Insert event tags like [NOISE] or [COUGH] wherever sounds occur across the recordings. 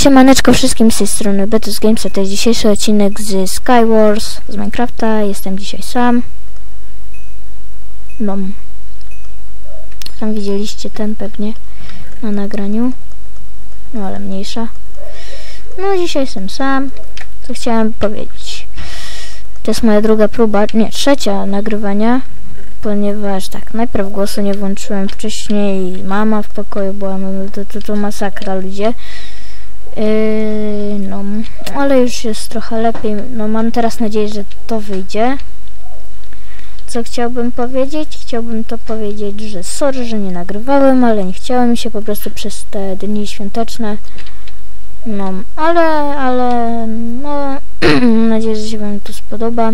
Siemaneczko wszystkim z tej strony Betus Games, to jest dzisiejszy odcinek z Skywars, z Minecrafta. Jestem dzisiaj sam. No. Tam widzieliście ten pewnie na nagraniu. No ale mniejsza. No dzisiaj jestem sam. Co chciałem powiedzieć. To jest moja druga próba, nie, trzecia nagrywania. Ponieważ tak, najpierw głosu nie włączyłem wcześniej. Mama w pokoju była, no to, to, to masakra ludzie. Yy, no, ale już jest trochę lepiej. No, mam teraz nadzieję, że to wyjdzie. Co chciałbym powiedzieć? Chciałbym to powiedzieć, że sorry, że nie nagrywałem, ale nie chciałem się po prostu przez te dni świąteczne. No, ale, ale, no, [CLEARS THROAT] mam nadzieję, że się Wam to spodoba.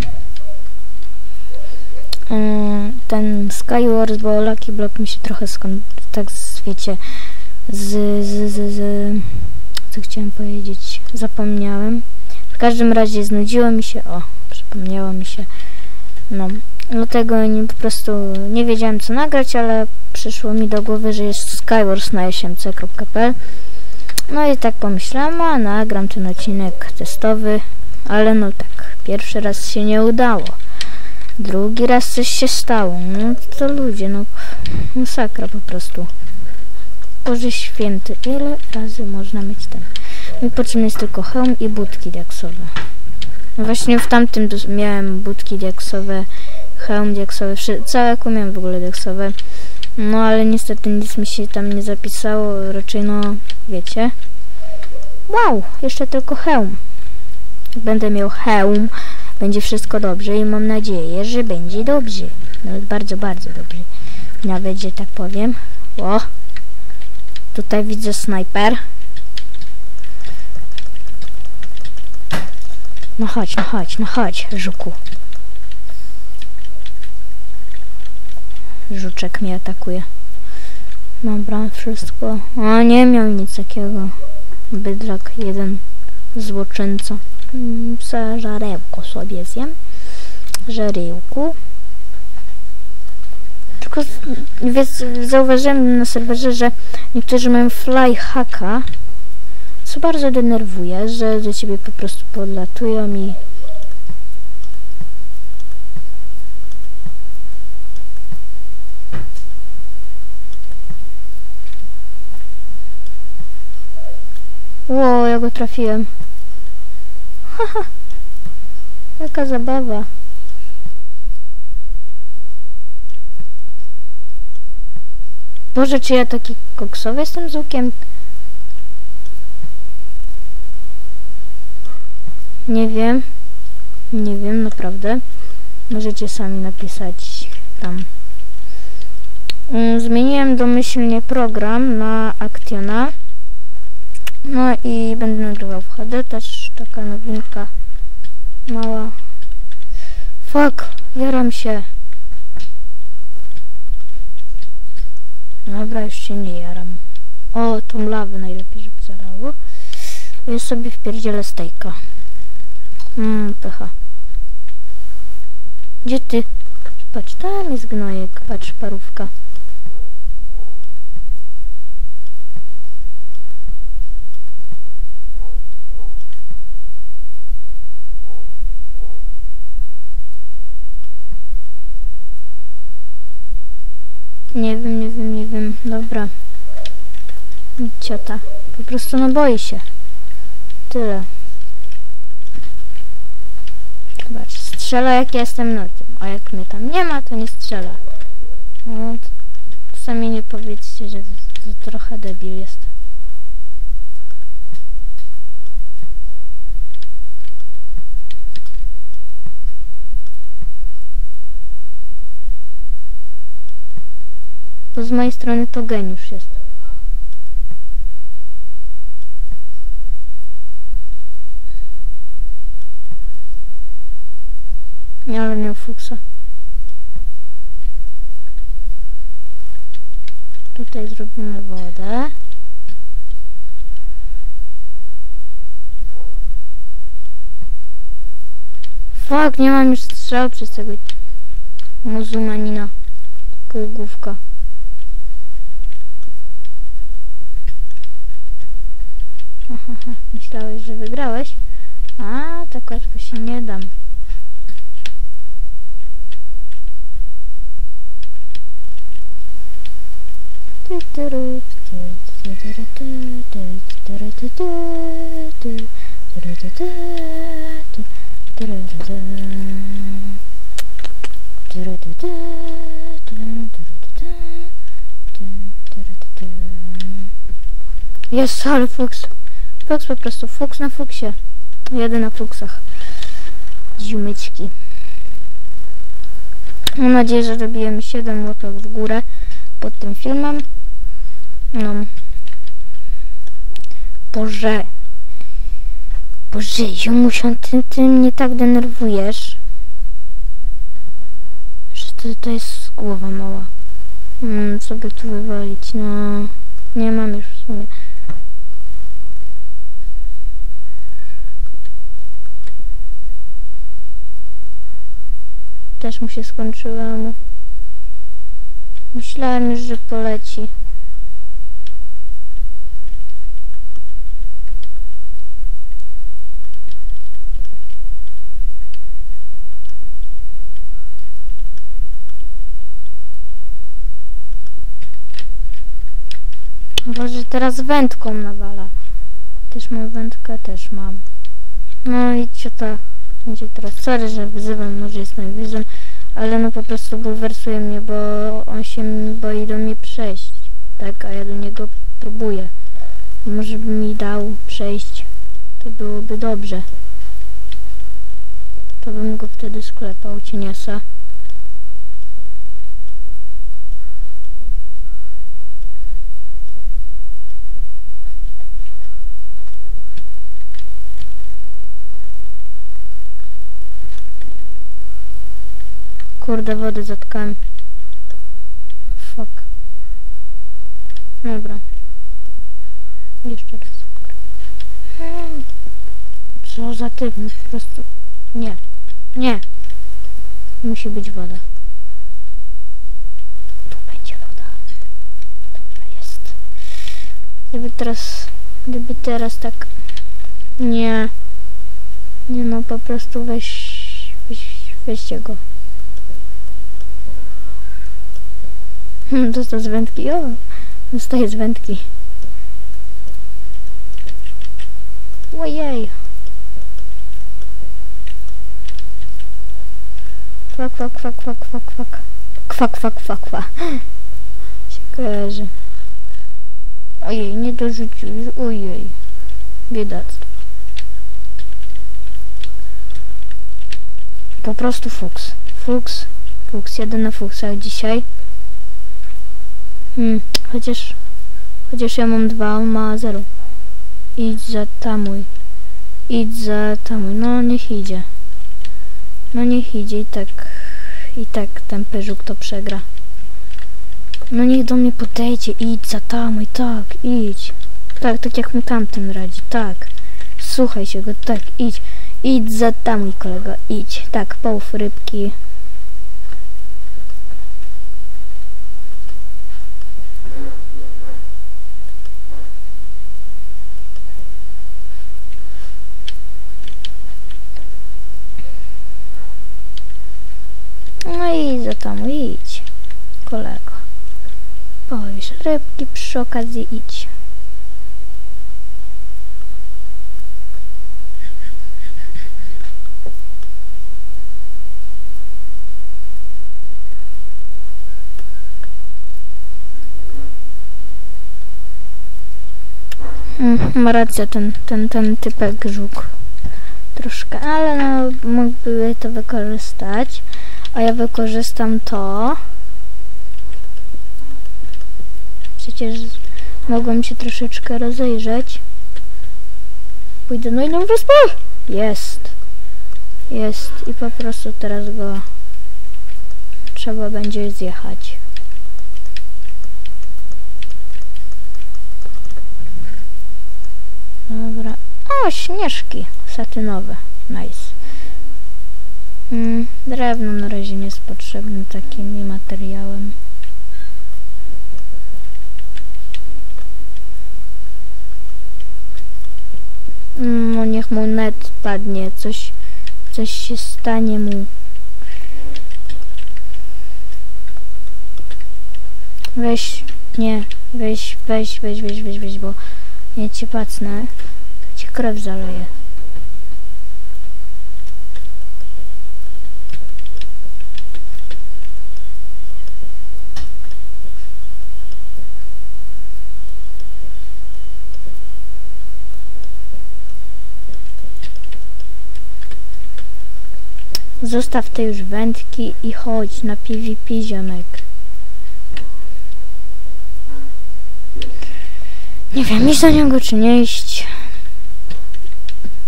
Yy, ten Skywars, bo Lucky Block mi się trochę skąd, tak wiecie, z, z, z, z co chciałem powiedzieć. Zapomniałem. W każdym razie znudziło mi się. O, przypomniało mi się. No, dlatego nie, po prostu nie wiedziałem co nagrać, ale przyszło mi do głowy, że jest Skywars na 8c.pl. No i tak pomyślałem, a nagram ten odcinek testowy, ale no tak, pierwszy raz się nie udało. Drugi raz coś się stało. No to ludzie, no masakra po prostu. Boże święty, ile razy można mieć ten? Mi potrzebny jest tylko hełm i budki diaksowe. No właśnie w tamtym miałem budki diaksowe, hełm diaksowy, całe miałem w ogóle diaksowe. No ale niestety nic mi się tam nie zapisało, raczej no, wiecie. Wow, jeszcze tylko hełm. Będę miał hełm, będzie wszystko dobrze i mam nadzieję, że będzie dobrze. Nawet bardzo, bardzo dobrze. Nawet, że tak powiem. O, Tutaj widzę snajper. No chodź, no chodź, no chodź, żuku. Żuczek mnie atakuje. Dobra, wszystko. O, nie miał nic takiego. Bydlak jeden złoczyńca. Mm, za żarełko sobie zjem. Żarełku. Tylko więc zauważyłem na serwerze, że niektórzy mają flyhacka, co bardzo denerwuje, że do ciebie po prostu podlatują i Ło, ja go trafiłem. Haha. [LAUGHS] Jaka zabawa. Boże, czy ja taki koksowy jestem z łukiem? Nie wiem. Nie wiem, naprawdę. Możecie sami napisać tam. Mm, zmieniłem domyślnie program na Actiona. No i będę nagrywał w HD, też taka nowinka mała. Fuck, jaram się. Dobra, już się nie jaram. O, tą lawę najlepiej, żeby zalało. Ja sobie wpierdzielę stejka. Mmm, pycha. Gdzie ty? Patrz, tam jest gnojek. Patrz, parówka. Nie wiem, nie wiem, nie wiem. Dobra. Ciota. Po prostu no boi się. Tyle. Zobacz, strzela jak jestem na tym. A jak mnie tam nie ma, to nie strzela. No, sami nie powiedzcie, że to, to trochę debil jest. To z mojej strony to geniusz jest. Nie, ale miał fuksa. Tutaj zrobimy wodę. Fuck, nie mam już strzał przez tego muzułmanina. Półgłówka. Myślałeś, że wygrałeś? A, tak łatwo się nie dam. Ty, tyry, ty, fuks. Po prostu, fuks na fuksie. Jadę na fuksach. Ziumyczki. Mam nadzieję, że robiłem 7 łapek w górę pod tym filmem. No. Boże. Boże, ziomusią, ty, ty mnie tak denerwujesz. Że to, to jest głowa mała. Co by tu wywalić? No, nie mam już w sumie. Też mu się skończyło. Myślałem już, że poleci. Może teraz wędką nawala. Też mam wędkę, też mam. No i ciota będzie teraz. Sorry, że wyzywam, może jest najwyżej, ale no po prostu bulwersuje mnie, bo on się boi do mnie przejść. Tak, a ja do niego próbuję. Może by mi dał przejść, to byłoby dobrze. To bym go wtedy sklepał, cieniasa. Kurde, wodę zatkałem. Fuck. Dobra. Jeszcze raz. Co za typ, no po prostu... Nie. Nie. Musi być woda. Tu będzie woda. Dobra, jest. Gdyby teraz... Gdyby teraz tak... Nie. Nie no, po prostu weź... Weź... Weźcie go. Dostał z wędki. O, dostaje z wędki. Ojej. Kwa, kwa, kwa, kwa, kwa, kwa. Kwa, kwa, kwa, kwa. [GASPS] Się kojarzy. Ojej, nie dorzucił. Ojej. Biedactwo. Po prostu fuks. Fuks. Fuks. Jadę na fuksach dzisiaj. Hmm, chociaż... Chociaż ja mam dwa, on ma zero. Idź za tamuj. Idź za tamuj. No, niech idzie. No, niech idzie i tak... I tak ten pyżuk to przegra. No, niech do mnie podejdzie. Idź za tamuj. Tak, idź. Tak, tak jak mu tamten radzi. Tak. Słuchaj się go. Tak, idź. Idź za tamuj, kolego. Idź. Tak, połów rybki. No i za tam idź, kolego. Powiesz rybki przy okazji idź. Mm, ma rację ten, ten, ten typek żuk. Troszkę, ale no mógłby to wykorzystać. A ja wykorzystam to. Przecież mogłem się troszeczkę rozejrzeć. Pójdę na inną wyspę. Jest. Jest. I po prostu teraz go trzeba będzie zjechać. Dobra. O, śnieżki satynowe. Nice. Mm, drewno na razie nie jest potrzebne takim materiałem. No niech mu net padnie, coś, coś się stanie mu. Weź, nie, weź, weź, weź, weź, weź, weź, bo nie cię pacnę, to ci krew zaleje. Zostaw te już wędki i chodź na PvP, ziomek. Nie wiem, iść do niego czy nie iść.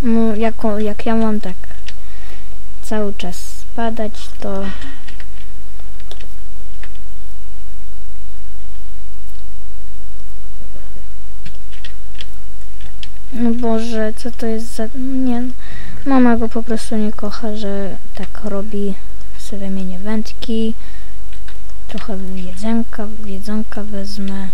No, jako, jak ja mam tak cały czas spadać, to... No Boże, co to jest za... Nie, mama go po prostu nie kocha, że tak robi. Sobie wymienię wędki, trochę jedzonka, jedzonka wezmę.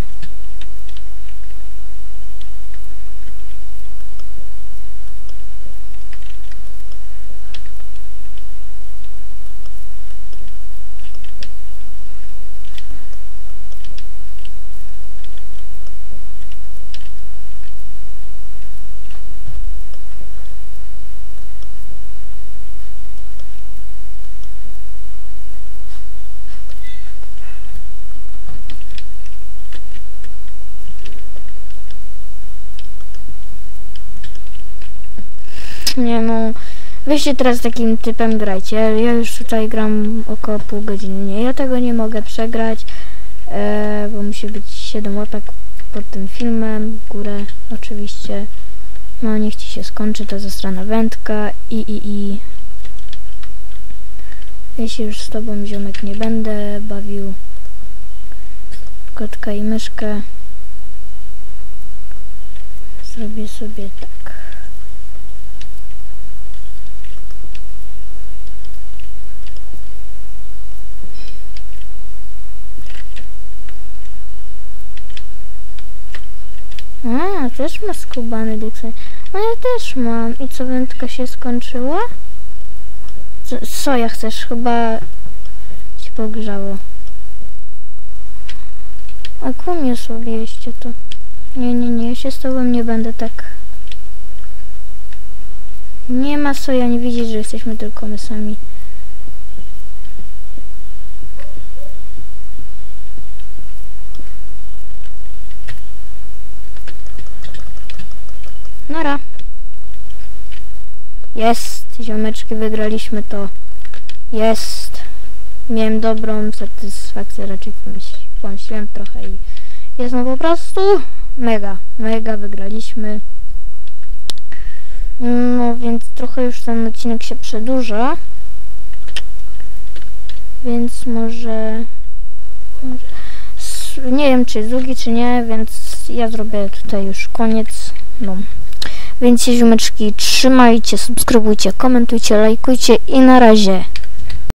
Nie no, wyście teraz takim typem grajcie. Ja już tutaj gram około pół godziny. Nie, ja tego nie mogę przegrać, e, bo musi być 7 łapek pod tym filmem, górę oczywiście. No niech ci się skończy ta zastrana wędka i i i. Się już z tobą ziomek nie będę bawił. Kotka i myszkę. Zrobię sobie tak. A, też ma skubany Dixon. No ja też mam. I co, wędka się skończyła? Co, soja chcesz? Chyba ci pogrzało. A kumie sobie to. Nie, nie, nie, ja się z tobą nie będę tak... Nie ma soja, nie widzisz, że jesteśmy tylko my sami. Nara. Jest, ziomeczki, wygraliśmy to. Jest. Miałem dobrą satysfakcję, raczej pomyśl- pomyślałem trochę i jest no po prostu mega, mega wygraliśmy. No więc trochę już ten odcinek się przedłuża. Więc może... Nie wiem czy jest długi czy nie, więc ja zrobię tutaj już koniec. No. Więc się ziomeczki trzymajcie, subskrybujcie, komentujcie, lajkujcie i na razie.